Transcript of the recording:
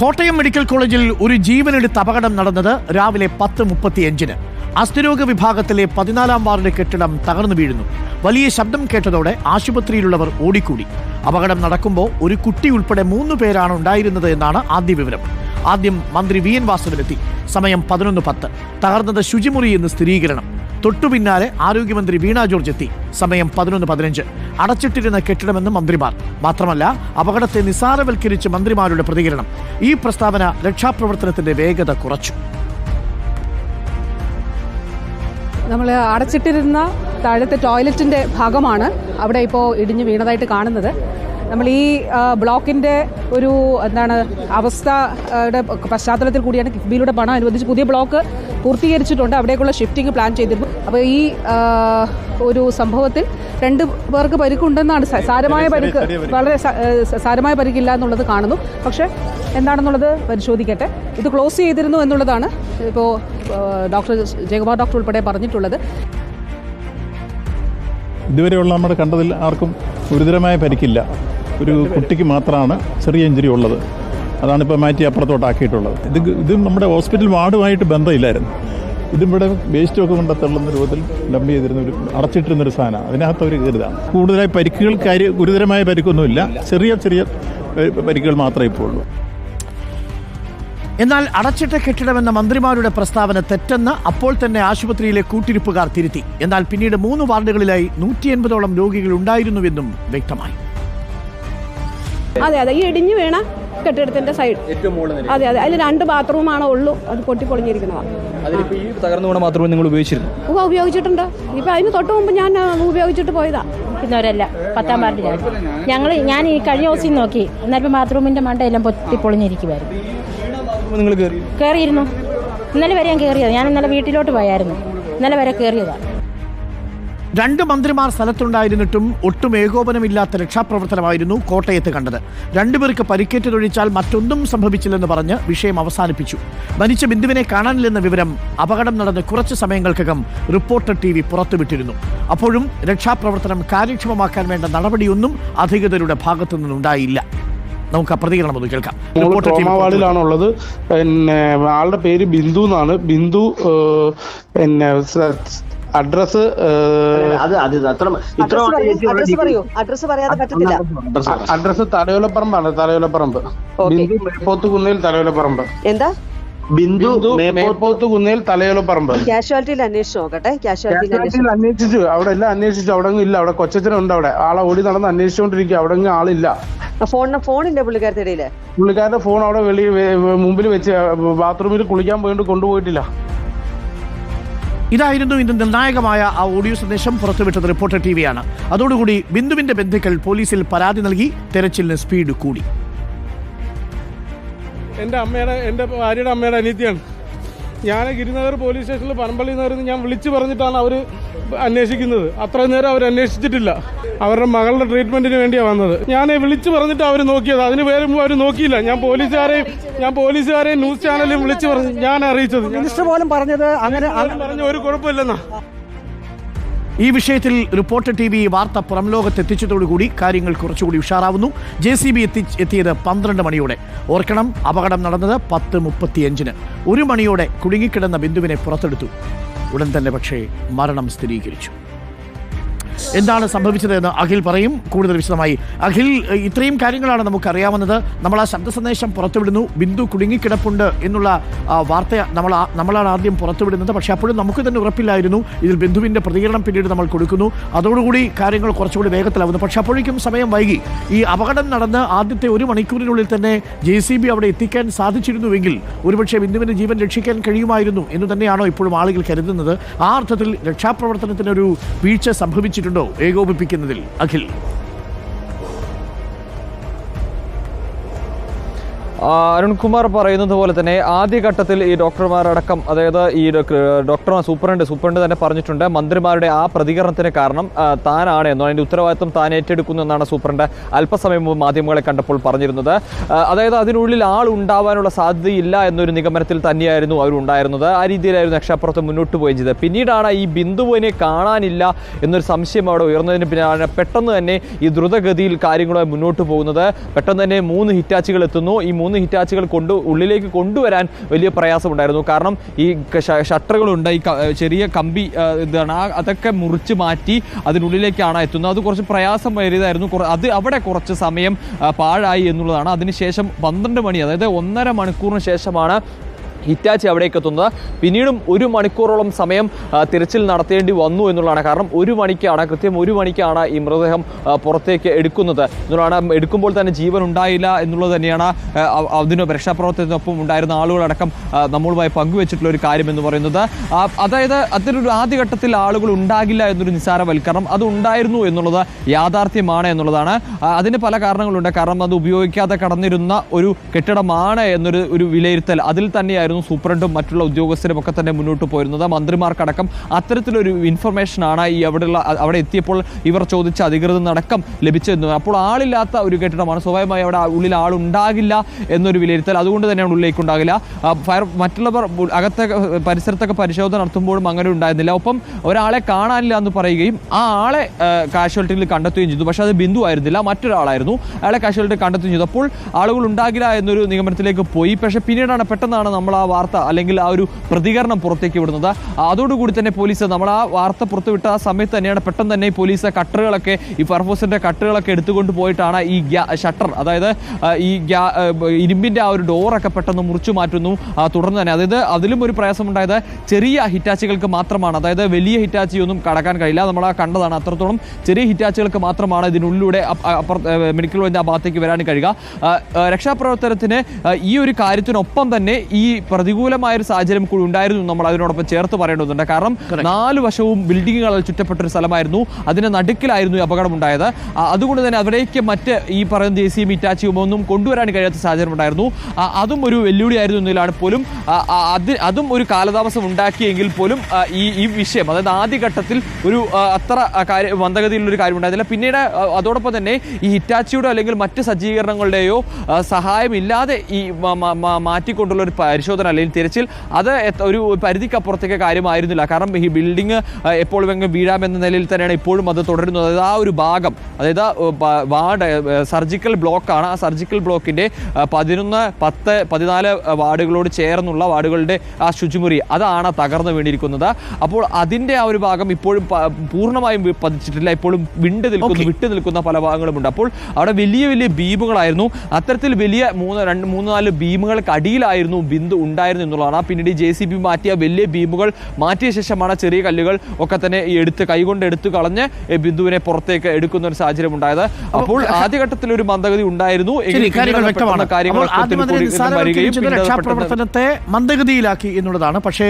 Kottayam medical കോളേജിൽ ഒരു ജീവനെടുത്ത് അപകടം നടന്നത് രാവിലെ പത്ത് മുപ്പത്തിയഞ്ചിന്. അസ്ഥിരോഗ വിഭാഗത്തിലെ പതിനാലാം വാർഡ് കെട്ടിടം തകർന്നു വീഴുന്നു. വലിയ ശബ്ദം കേട്ടതോടെ ആശുപത്രിയിലുള്ളവർ ഓടിക്കൂടി. അപകടം നടക്കുമ്പോൾ ഒരു കുട്ടി ഉൾപ്പെടെ മൂന്ന് പേരാണ് ഉണ്ടായിരുന്നത് എന്നാണ് ആദ്യ വിവരം. ആദ്യം മന്ത്രി വി എൻ വാസവനെത്തി. സമയം പതിനൊന്ന് പത്ത്. തകർന്നത് ശുചിമുറി എന്ന് സ്ഥിരീകരണം. തൊട്ടു പിന്നാലെ ആരോഗ്യമന്ത്രി വീണ ജോർജ് എത്തി. സമയം പതിനൊന്ന് പതിനഞ്ച്. അടച്ചിട്ടിരുന്ന കെട്ടിടമെന്ന് മന്ത്രിമാർ. മാത്രമല്ല അപകടത്തെ നിസാരവൽക്കരിച്ച് മന്ത്രിമാരുടെ പ്രതികരണം. ഈ പ്രസ്താവന രക്ഷാപ്രവർത്തനത്തിന്റെ വേഗത കുറച്ചു. നമ്മൾ അടച്ചിട്ടിരുന്ന താഴത്തെ ടോയ്ലറ്റിന്റെ ഭാഗമാണ് അവിടെ ഇപ്പോൾ ഇടിഞ്ഞു വീണതായിട്ട് കാണുന്നത്. നമ്മൾ ഈ ബ്ലോക്കിന്റെ ഒരു എന്താണ് അവസ്ഥയുടെ പശ്ചാത്തലത്തിൽ കൂടിയാണ് കിഫ്ബിയിലൂടെ പണം അനുവദിച്ച് പുതിയ ബ്ലോക്ക് പൂർത്തീകരിച്ചിട്ടുണ്ട്. അവിടേക്കുള്ള ഷിഫ്റ്റിംഗ് പ്ലാൻ ചെയ്തിരുന്നു. അപ്പോൾ ഈ ഒരു സംഭവത്തിൽ രണ്ട് പേർക്ക് പരിക്കുണ്ടെന്നാണ് സാരമായ പരിക്ക് വളരെ സാരമായ പരിക്കില്ല എന്നുള്ളത് കാണുന്നു. പക്ഷേ എന്താണെന്നുള്ളത് പരിശോധിക്കട്ടെ. ഇത് ക്ലോസ് ചെയ്തിരുന്നു എന്നുള്ളതാണ് ഇപ്പോൾ ഡോക്ടർ ജയകുമാർ ഡോക്ടർ ഉൾപ്പെടെ പറഞ്ഞിട്ടുള്ളത്. ഇതുവരെയുള്ള നമ്മൾ കണ്ടതിൽ ആർക്കും ഗുരുതരമായ പരിക്കില്ല. ഒരു കുട്ടിക്ക് മാത്രമാണ് ചെറിയ ഇഞ്ചുറി ഉള്ളത്. അതാണ് ഇപ്പോൾ മാറ്റി അപ്പുറത്തോട്ടാക്കിയിട്ടുള്ളത്. ഇത് ഇത് നമ്മുടെ ഹോസ്പിറ്റൽ വാർഡുമായിട്ട് ബന്ധമില്ലായിരുന്നു. ഇതും ഇവിടെ വേസ്റ്റ് ഒക്കെ കൊണ്ട് തള്ളുന്ന രൂപത്തിൽ ഡംപ് ചെയ്തിരുന്ന ഒരു അടച്ചിട്ടിരുന്ന ഒരു സാധനമാണ് അതിനകത്ത് അവർ കരുതാണ് കൂടുതലായി പരിക്കുകൾ കാര്യ ഗുരുതരമായ പരിക്കൊന്നുമില്ല. ചെറിയ ചെറിയ പരിക്കുകൾ മാത്രമേ ഇപ്പോൾ ഉള്ളൂ. എന്നാൽ അടച്ചിട്ട കെട്ടിടമെന്ന മന്ത്രിമാരുടെ പ്രസ്താവന തെറ്റെന്ന് അപ്പോൾ തന്നെ ആശുപത്രിയിലെ കൂട്ടിരിപ്പുകാർ തിരുത്തി. എന്നാൽ പിന്നീട് മൂന്ന് വാർഡുകളിലായി നൂറ്റി എൺപതോളം രോഗികൾ ഉണ്ടായിരുന്നുവെന്നും വ്യക്തമായി. അതെ അതെ. ഈ ഇടിഞ്ഞു വീണ കെട്ടിടത്തിന്റെ സൈഡ് അതെ അതെ. അതിൽ രണ്ട് ബാത്റൂമാണ് ഉള്ളൂ. അത് പൊട്ടിപ്പൊളിഞ്ഞിരിക്കുന്നതാണ് ഉവ്വ ഉപയോഗിച്ചിട്ടുണ്ട്. ഇപ്പൊ അതിന് തൊട്ട് മുമ്പ് ഞാൻ ഉപയോഗിച്ചിട്ട് പോയതാ. ഇരിക്കുന്നവരല്ല പത്താം വാർഡിലാണ് ഞങ്ങൾ ഞാൻ ഈ കഴിഞ്ഞ ദിവസം നോക്കി. എന്നാലും ബാത്റൂമിന്റെ മണ്ടയെല്ലാം പൊട്ടി പൊളിഞ്ഞിരിക്കുമായിരുന്നു നിങ്ങൾ കയറി കയറിയിരുന്നു ഇന്നലെ വരെ ഞാൻ കയറിയത് ഞാൻ ഇന്നലെ വീട്ടിലോട്ട് പോയായിരുന്നു. ഇന്നലെ വരെ കയറിയതാണ് രണ്ട് മന്ത്രിമാർ സ്ഥലത്തുണ്ടായിരുന്നിട്ടും ഒട്ടും ഏകോപനമില്ലാത്ത രക്ഷാപ്രവർത്തനമായിരുന്നു കോട്ടയത്ത് കണ്ടത്. രണ്ടുപേർക്ക് പരിക്കേറ്റതൊഴിച്ചാൽ മറ്റൊന്നും സംഭവിച്ചില്ലെന്ന് പറഞ്ഞ് വിഷയം അവസാനിപ്പിച്ചു. മരിച്ച ബിന്ദുവിനെ കാണാനില്ലെന്ന വിവരം അപകടം നടന്ന് കുറച്ച് സമയങ്ങൾക്കകം റിപ്പോർട്ടർ ടി വി പുറത്തുവിട്ടിരുന്നു. അപ്പോഴും രക്ഷാപ്രവർത്തനം കാര്യക്ഷമമാക്കാൻ വേണ്ട നടപടിയൊന്നും അധികൃതരുടെ ഭാഗത്തു നിന്നുണ്ടായില്ല നമുക്ക് പ്രതികരണം ഒന്ന് കേൾക്കാം. മോൾ റിപ്പോർട്ടർ ടി വി പിന്നെ ആളുടെ പേര് ബിന്ദു എന്നാണ്. ബിന്ദു പിന്നെ അഡ്രസ് അഡ്രസ് പറയൂ അഡ്രസ് പറയാതെ പറ്റത്തില്ല. അഡ്രസ് തലയോലപ്പറമ്പാണ് തലയോലപ്പറമ്പ്. ബിന്ദു മേപ്പോത്ത് കുന്നേൽ തലയോലപ്പറമ്പ്. എന്താ? ബിന്ദു ബിന്ദു മേപ്പോ മേപ്പോത്ത് കുന്നേൽ തലയോലപ്പറമ്പ്. കാഷ്വാലിറ്റിയിൽ അന്വേഷിച്ചു നോക്കട്ടെ. കാഷ്വാലിറ്റിയിൽ അന്വേഷിച്ചു അവിടെ എല്ലാം അന്വേഷിച്ചു. അവിടെ ഇല്ല. അവിടെ കൊച്ചച്ഛനുണ്ട് അവിടെ. ആളെ ഓടി നടന്ന് അന്വേഷിച്ചുകൊണ്ടിരിക്കുക. അവിടെ ആളില്ല. ഫോണിന് ഫോണിന്റെ പുള്ളിക്കാരത്തെ ഇടയിൽ? പുള്ളിക്കാരുടെ ഫോൺ അവിടെ വെളി മുമ്പിൽ വെച്ച് ബാത്റൂമിൽ കുളിക്കാൻ പോയിട്ട് കൊണ്ടുപോയിട്ടില്ല. ഇതായിരുന്നു ഇന്ന് നിർണായകമായ ആ ഓഡിയോ സന്ദേശം പുറത്തുവിട്ടത് റിപ്പോർട്ടർ ടി വിയാണ് അതോടുകൂടി ബിന്ദുവിന്റെ ബന്ധുക്കൾ പോലീസിൽ പരാതി നൽകി തെരച്ചിലിന് സ്പീഡ് കൂടി. എന്റെ അമ്മയുടെ എന്റെ ഭാര്യയുടെ അമ്മയുടെ അനിയത്തിയാണ്. ഞാൻ ഗിരിനഗർ പോലീസ് സ്റ്റേഷനിൽ പനമ്പള്ളി നിന്ന് ഞാൻ വിളിച്ചു പറഞ്ഞിട്ടാണ് അവർ അന്വേഷിക്കുന്നത്. അത്ര നേരം അവർ അന്വേഷിച്ചിട്ടില്ല. അവരുടെ മകളുടെ ട്രീറ്റ്മെന്റിന് വേണ്ടിയാണ് വന്നത്. ഞാൻ വിളിച്ചു പറഞ്ഞിട്ട് അവർ നോക്കിയത്. അതിന് പേര് അവർ നോക്കിയില്ല. ഞാൻ പോലീസുകാരെയും ഞാൻ പോലീസുകാരെയും ന്യൂസ് ചാനലിലും വിളിച്ചു പറഞ്ഞു ഞാൻ അറിയിച്ചത് മിനിസ്റ്റർ പോലും പറഞ്ഞത് അങ്ങനെ പറഞ്ഞു ഒരു കുഴപ്പമില്ലെന്നാ. ഈ വിഷയത്തിൽ റിപ്പോർട്ടർ ടി വി വാർത്ത പുറം ലോകത്തെത്തിച്ചതോടുകൂടി കാര്യങ്ങൾ കുറച്ചുകൂടി ഉഷാറാവുന്നു. ജെ സി ബി എത്തി എത്തിയത് പന്ത്രണ്ട് മണിയോടെ. ഓർക്കണം അപകടം നടന്നത് പത്ത് മുപ്പത്തിയഞ്ചിന്. ഒരു മണിയോടെ കുടുങ്ങിക്കിടന്ന ബിന്ദുവിനെ പുറത്തെടുത്തു. ഉടൻ തന്നെ പക്ഷേ മരണം സ്ഥിരീകരിച്ചു. എന്താണ് സംഭവിച്ചത് എന്ന് അഖിൽ പറയും. കൂടുതൽ വിശദമായി. അഖിൽ ഇത്രയും കാര്യങ്ങളാണ് നമുക്കറിയാവുന്നത്. നമ്മൾ ആ ശബ്ദ സന്ദേശം പുറത്തുവിടുന്നു. ബിന്ദു കുടുങ്ങിക്കിടപ്പുണ്ട് എന്നുള്ള വാർത്ത നമ്മൾ നമ്മളാണ് ആദ്യം പുറത്തുവിടുന്നത്. പക്ഷേ അപ്പോഴും നമുക്ക് തന്നെ ഉറപ്പില്ലായിരുന്നു. ഇതിൽ ബിന്ദുവിന്റെ പ്രതികരണം പിന്നീട് നമ്മൾ കൊടുക്കുന്നു. അതോടുകൂടി കാര്യങ്ങൾ കുറച്ചുകൂടി വേഗത്തിലാവുന്നു. പക്ഷേ അപ്പോഴേക്കും സമയം വൈകി. ഈ അപകടം നടന്ന് ആദ്യത്തെ ഒരു മണിക്കൂറിനുള്ളിൽ തന്നെ ജെ സി ബി അവിടെ എത്തിക്കാൻ സാധിച്ചിരുന്നുവെങ്കിൽ ഒരുപക്ഷെ ബിന്ദുവിന്റെ ജീവൻ രക്ഷിക്കാൻ കഴിയുമായിരുന്നു എന്ന് തന്നെയാണോ ഇപ്പോഴും ആളുകൾ കരുതുന്നത്. ആ അർത്ഥത്തിൽ രക്ഷാപ്രവർത്തനത്തിനൊരു വീഴ്ച സംഭവിച്ചിട്ടുണ്ടോ ഏകോപിപ്പിക്കുന്നതിൽ അഖിൽ അരുൺകുമാർ പറയുന്നത് പോലെ തന്നെ ആദ്യഘട്ടത്തിൽ ഈ ഡോക്ടർമാരടക്കം അതായത് ഈ ഡോക്ടർ സൂപ്രണ്ട് സൂപ്രണ്ട് തന്നെ പറഞ്ഞിട്ടുണ്ട് മന്ത്രിമാരുടെ ആ പ്രതികരണത്തിന് കാരണം താനാണ് എന്നോ അതിന്റെ ഉത്തരവാദിത്വം താൻ ഏറ്റെടുക്കുന്നു എന്നാണ് സൂപ്രണ്ട് അല്പസമയം മുമ്പ് മാധ്യമങ്ങളെ കണ്ടപ്പോൾ പറഞ്ഞിരുന്നത്. അതായത് അതിനുള്ളിൽ ആൾ ഉണ്ടാവാനുള്ള സാധ്യതയില്ല എന്നൊരു നിഗമനത്തിൽ തന്നെയായിരുന്നു അവരുണ്ടായിരുന്നത് ആ രീതിയിലായിരുന്നു രക്ഷാപ്രവർത്തനം മുന്നോട്ട് പോവുകയും ചെയ്തത്. പിന്നീടാണ് ഈ ബിന്ദുവിനെ കാണാനില്ല എന്നൊരു സംശയം അവിടെ ഉയർന്നതിന് പിന്നാലെ പെട്ടെന്ന് തന്നെ ഈ ദ്രുതഗതിയിൽ കാര്യങ്ങളുമായി മുന്നോട്ട് പോകുന്നത്. പെട്ടെന്ന് തന്നെ മൂന്ന് ഹിറ്റാച്ചുകൾ എത്തുന്നു. ഈ മൂന്ന് ഹിറ്റാച്ചുകൾ കൊണ്ട് ഉള്ളിലേക്ക് കൊണ്ടുവരാൻ വലിയ പ്രയാസമുണ്ടായിരുന്നു. കാരണം ഈ ഷട്ടറുകളുണ്ട് ഈ ചെറിയ കമ്പി ഇതാണ് അതൊക്കെ മുറിച്ച് മാറ്റി അതിനുള്ളിലേക്കാണ് എത്തുന്നത്. അത് കുറച്ച് പ്രയാസം വരിയതായിരുന്നു അത് അവിടെ കുറച്ച് സമയം പാഴായി എന്നുള്ളതാണ്. അതിനുശേഷം പന്ത്രണ്ട് മണി അതായത് ഒന്നര മണിക്കൂറിന് ശേഷമാണ് ഹിറ്റാച്ചി അവിടേക്ക് എത്തുന്നത്. പിന്നീടും ഒരു മണിക്കൂറോളം സമയം തിരച്ചിൽ നടത്തേണ്ടി വന്നു എന്നുള്ളതാണ്. കാരണം ഒരു മണിക്കാണ് കൃത്യം ഒരു മണിക്കാണ് ഈ മൃതദേഹം പുറത്തേക്ക് എടുക്കുന്നത്. എന്നുള്ളതാണ് എടുക്കുമ്പോൾ തന്നെ ജീവൻ ഉണ്ടായില്ല എന്നുള്ളത് തന്നെയാണ് അതിന് രക്ഷാപ്രവർത്തനത്തിനൊപ്പം ഉണ്ടായിരുന്ന ആളുകളടക്കം നമ്മളുമായി പങ്കുവച്ചിട്ടുള്ള ഒരു കാര്യം എന്ന് പറയുന്നത്. അതായത് അതിനൊരു ആദ്യഘട്ടത്തിൽ ആളുകൾ ഉണ്ടാകില്ല എന്നൊരു നിസ്സാരവൽക്കരണം അത് ഉണ്ടായിരുന്നു എന്നുള്ളത് യാഥാർത്ഥ്യമാണ് എന്നുള്ളതാണ്. അതിന് പല കാരണങ്ങളുണ്ട്. കാരണം അത് ഉപയോഗിക്കാതെ കടന്നിരുന്ന ഒരു കെട്ടിടമാണ് എന്നൊരു ഒരു വിലയിരുത്തൽ അതിൽ തന്നെയായിരുന്നു. സൂപ്രണ്ടും മറ്റുള്ള ഉദ്യോഗസ്ഥരും ഒക്കെ തന്നെ മുന്നോട്ട് പോയിരുന്നത്. മന്ത്രിമാർക്കടക്കം അത്തരത്തിലൊരു ഇൻഫർമേഷനാണ് ഈ അവിടെയുള്ള അവിടെ എത്തിയപ്പോൾ ഇവർ ചോദിച്ച അധികൃതർ നടക്കം ലഭിച്ചിരുന്നത് അപ്പോൾ ആളില്ലാത്ത ഒരു കെട്ടിടമാണ്. സ്വാഭാവികമായി അവിടെ ഉള്ളിൽ ആളുണ്ടാകില്ല എന്നൊരു വിലയിരുത്തൽ അതുകൊണ്ട് തന്നെയാണ് ഉള്ളിലേക്ക് ഉണ്ടാകില്ല. ഫയർ മറ്റുള്ളവർ അകത്തെ പരിസരത്തൊക്കെ പരിശോധന നടത്തുമ്പോഴും അങ്ങനെ ഉണ്ടായിരുന്നില്ല. ഒപ്പം ഒരാളെ കാണാനില്ല എന്ന് പറയുകയും ആ ആളെ കാഷ്വാലിറ്റിയിൽ കണ്ടെത്തുകയും ചെയ്തു. പക്ഷേ അത് ബിന്ദു ആയിരുന്നില്ല മറ്റൊരാളായിരുന്നു. അയാളെ കാഷ്വാലിറ്റി കണ്ടെത്തുകയും ചെയ്തു. അപ്പോൾ ആളുകൾ ഉണ്ടാകില്ല എന്നൊരു നിഗമനത്തിലേക്ക് പോയി. പക്ഷേ പിന്നീടാണ് പെട്ടെന്നാണ് നമ്മൾ ആ വാർത്ത അല്ലെങ്കിൽ ആ ഒരു പ്രതികരണം പുറത്തേക്ക് വിടുന്നത്. അതോടുകൂടി തന്നെ പോലീസ് നമ്മൾ ആ വാർത്ത പുറത്തുവിട്ട ആ സമയത്ത് തന്നെയാണ് പെട്ടെന്ന് തന്നെ പോലീസ് കട്ടറുകളൊക്കെ ഈ ഫയർഫോഴ്സിന്റെ കട്ടറുകളൊക്കെ എടുത്തുകൊണ്ട് പോയിട്ടാണ് ഈ ഷട്ടർ അതായത് ഈ ഗ്യാ- ആ, ഒരു ഡോറൊക്കെ പെട്ടെന്ന് മുറിച്ചു മാറ്റുന്നു. തുടർന്ന് തന്നെ അതായത് അതിലും ഒരു പ്രയാസം പ്രയാസമുണ്ടായത് ചെറിയ ഹിറ്റാച്ചുകൾക്ക് മാത്രമാണ്. അതായത് വലിയ ഹിറ്റാച്ചിയൊന്നും കടക്കാൻ കഴിയില്ല. നമ്മൾ ആ കണ്ടതാണ്. അത്രത്തോളം ചെറിയ ഹിറ്റാച്ചുകൾക്ക് മാത്രമാണ് ഇതിനുള്ളിലൂടെ മെഡിക്കൽ കോളേജിന്റെ ആ ഭാഗത്തേക്ക് വരാൻ കഴിയുക. രക്ഷാപ്രവർത്തനത്തിന് ഈ ഒരു കാര്യത്തിനൊപ്പം തന്നെ ഈ പ്രതികൂലമായ ഒരു സാഹചര്യം കൂടി ഉണ്ടായിരുന്നു നമ്മൾ അതിനോടൊപ്പം ചേർത്ത് പറയേണ്ടതുണ്ട്. കാരണം നാല് വശവും ബിൽഡിങ്ങുകളാൽ ചുറ്റപ്പെട്ട ഒരു സ്ഥലമായിരുന്നു. അതിന്റെ നടുക്കിലായിരുന്നു ഈ അപകടം ഉണ്ടായത്. അതുകൊണ്ട് തന്നെ അവിടേക്ക് മറ്റ് ഈ പറയുന്ന ജെ ഇറ്റാച്ചിയും ഒന്നും കൊണ്ടുവരാൻ കഴിയാത്ത സാഹചര്യം ഉണ്ടായിരുന്നു. അതും ഒരു വെല്ലുവിളിയായിരുന്നു എന്നതിലാണ് പോലും അത് അതും ഒരു കാലതാമസം ഉണ്ടാക്കിയെങ്കിൽ പോലും ഈ ഈ വിഷയം അതായത് ആദ്യഘട്ടത്തിൽ ഒരു അത്ര കാര്യ മന്ദഗതിയിലുള്ളൊരു കാര്യം ഉണ്ടായിരുന്നില്ല. പിന്നീട് അതോടൊപ്പം തന്നെ ഈ ഹിറ്റാച്ചിയുടെ അല്ലെങ്കിൽ മറ്റ് സജ്ജീകരണങ്ങളുടെയോ സഹായമില്ലാതെ ഈ മാറ്റിക്കൊണ്ടുള്ള ഒരു പരിശോധന അല്ലെങ്കിൽ തിരച്ചിൽ. അത് ഒരു പരിധിക്കപ്പുറത്തേക്ക് കാര്യമായിരുന്നില്ല. കാരണം ഈ ബിൽഡിംഗ് എപ്പോഴും എങ്ങും വീഴാമെന്ന നിലയിൽ തന്നെയാണ് ഇപ്പോഴും അത് തുടരുന്നത്. അതായത് ആ ഒരു ഭാഗം അതായത് വാർഡ് സർജിക്കൽ ബ്ലോക്കാണ് ആ സർജിക്കൽ ബ്ലോക്കിന്റെ പതിനൊന്ന് പത്ത് പതിനാല് വാർഡുകളോട് ചേർന്നുള്ള വാർഡുകളുടെ ആ ശുചിമുറി. അതാണ് തകർന്നു വീണിരിക്കുന്നത്. അപ്പോൾ അതിന്റെ ആ ഒരു ഭാഗം ഇപ്പോഴും പൂർണമായും പതിച്ചിട്ടില്ല. ഇപ്പോഴും വിണ്ട് നിൽക്കുന്നു വിട്ടു വിട്ട് നിൽക്കുന്ന പല ഭാഗങ്ങളുമുണ്ട്. അപ്പോൾ അവിടെ വലിയ വലിയ ബീമുകളായിരുന്നു. അത്തരത്തിൽ വലിയ മൂന്ന് രണ്ട് മൂന്ന് നാല് ബീമുകൾക്ക് അടിയിലായിരുന്നു ബിന്ദു ഉണ്ടായിരുന്നു എന്നുള്ളതാണ്. പിന്നീട് ജെ സി ബി മാറ്റിയ വലിയ ബീമുകൾ മാറ്റിയ ശേഷമാണ് ചെറിയ കല്ലുകൾ ഒക്കെ തന്നെ ഈ എടുത്ത് കൈകൊണ്ട് എടുത്തു കളഞ്ഞ് ബിന്ദുവിനെ പുറത്തേക്ക് എടുക്കുന്ന ഒരു സാഹചര്യം ഉണ്ടായത്. അപ്പോൾ ആദ്യഘട്ടത്തിൽ ഒരു മന്ദഗതി ഉണ്ടായിരുന്നു. കാര്യങ്ങൾ വരികയും മന്ദഗതിയിലാക്കി എന്നുള്ളതാണ്. പക്ഷേ